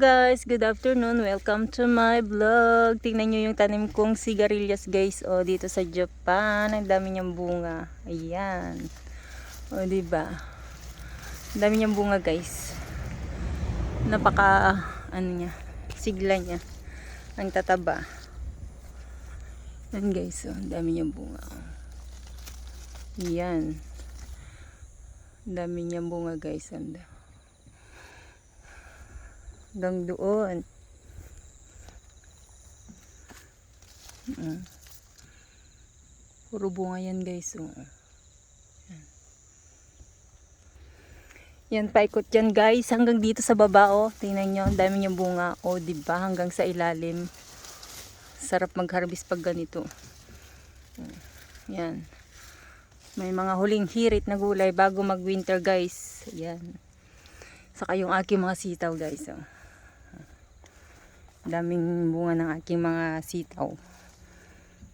guys, good afternoon. Welcome to my vlog. Tingnan nyo yung tanim kong sigarilyas guys. O dito sa Japan, ang dami niyang bunga. Ayan. O di ba? Ang dami niyang bunga guys. Napaka ano niya, sigla niya. Ang tataba. Yan guys, o, ang dami niyang bunga. Yan. Ang dami niyang bunga guys. Ang dami hanggang doon. Mm. Puro bunga yan guys. Oh. Yan. Yan, paikot yan guys. Hanggang dito sa baba oh. Tingnan nyo, ang dami niyang bunga. Oh, diba? Hanggang sa ilalim. Sarap mag-harvest pag ganito. Mm. Yan. May mga huling hirit na gulay bago mag-winter guys. Yan. Saka yung aking mga sitaw guys. Oh. Daming bunga ng aking mga sitaw.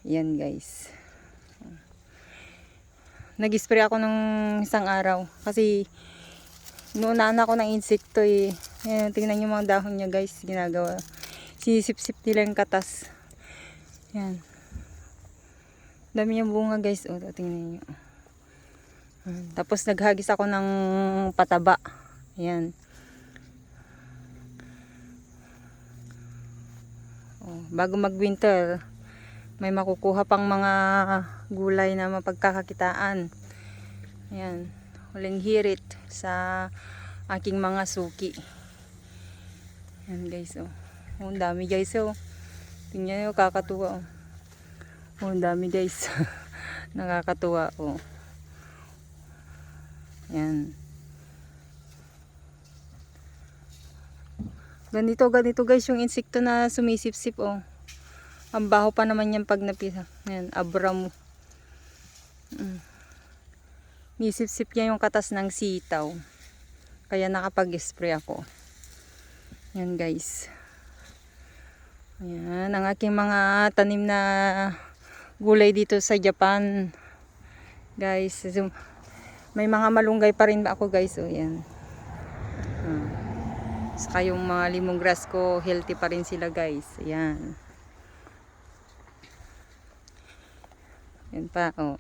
Yan guys. Nag-spray ako ng isang araw. Kasi noonaan ako ng insekto eh. Yan, tingnan nyo mga dahon niya guys. Ginagawa. Sinisip-sip nila yung katas. Yan. Dami niyang bunga guys. O, tingnan nyo. Tapos naghagis ako ng pataba. Yan. Oh, bago mag-winter, may makukuha pang mga gulay na mapagkakakitaan. Ayan, huling hirit sa aking mga suki. Ayan guys, oh. Oh, ang dami guys, oh. Tingnan nyo, kakatuwa, oh. Oh, ang dami guys. Nakakatuwa, oh. Ayan. Ganito, ganito guys yung insekto na sumisip-sip oh. Ang baho pa naman yan pag napisa. Yan, abram. Mm. Nisip-sip niya yung katas ng sitaw. Kaya nakapag-spray ako. Yan guys. Yan, ang aking mga tanim na gulay dito sa Japan. Guys, may mga malunggay pa rin ako guys. Oh, yan. Hmm. Saka yung mga lemongrass ko, healthy pa rin sila guys. Ayan. Yan pa, oh.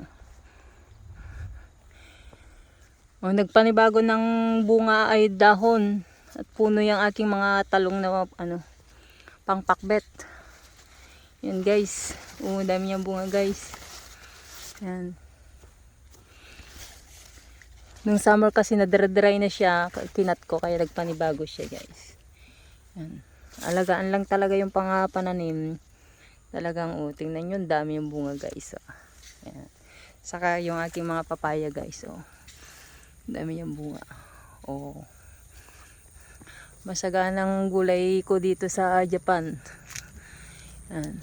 Oh, nagpanibago ng bunga ay dahon at puno yung aking mga talong na ano, pangpakbet. Yan guys. Oh, dami niyang bunga guys. Yan. Nung summer kasi nadry na siya, kinat ko kaya nagpanibago siya guys. Yan. Alagaan lang talaga yung pangapananim. Talagang oh, tingnan nyo, dami yung bunga guys. Oh. Saka yung aking mga papaya guys. Oh. Dami yung bunga. Oh. Masaganang gulay ko dito sa Japan. Yan.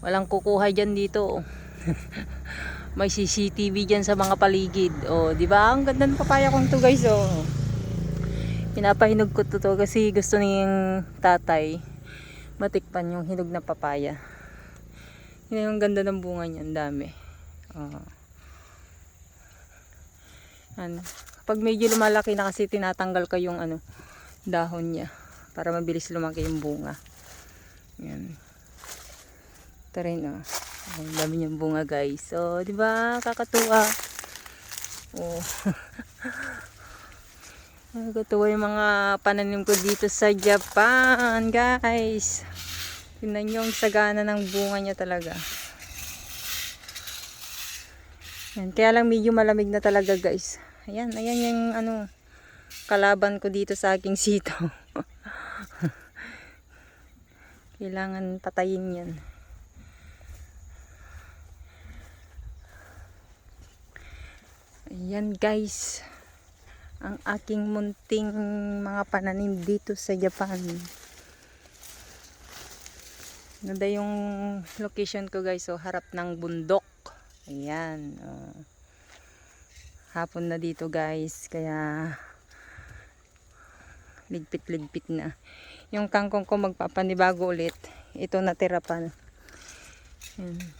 Walang kukuha dyan dito. May CCTV diyan sa mga paligid. Oh, 'di ba? Ang ganda ng papaya kong 'to, guys, oh. Pinapahinog ko 'to, to kasi gusto niyang tatay matikpan yung hinog na papaya. Yun yung ganda ng bunga niya, ang dami. Oh. Ano, kapag medyo lumalaki na kasi tinatanggal ko yung ano, dahon niya para mabilis lumaki yung bunga. Yan. Ito rin, oh. Ang dami niyang bunga guys. So, di ba kakatuwa. Oh. Nakakatuwa yung mga pananim ko dito sa Japan, guys. Tingnan niyo ang sagana ng bunga niya talaga. Yan, kaya lang medyo malamig na talaga, guys. Ayan, ayan yung ano kalaban ko dito sa aking sitaw. Kailangan patayin 'yan. Ayan guys. Ang aking munting mga pananim dito sa Japan. Ganda yung location ko guys. So harap ng bundok. Ayan. Oh. Hapon na dito guys. Kaya ligpit-ligpit na. Yung kangkong ko magpapanibago ulit. Ito natira pa. Ayan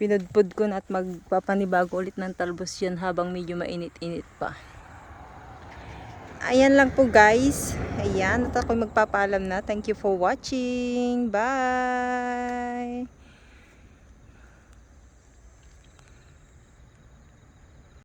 pinudpud ko na at magpapanibago ulit ng talbos yan habang medyo mainit-init pa ayan lang po guys. Ayan, at ako'y magpapaalam na. Thank you for watching. Bye!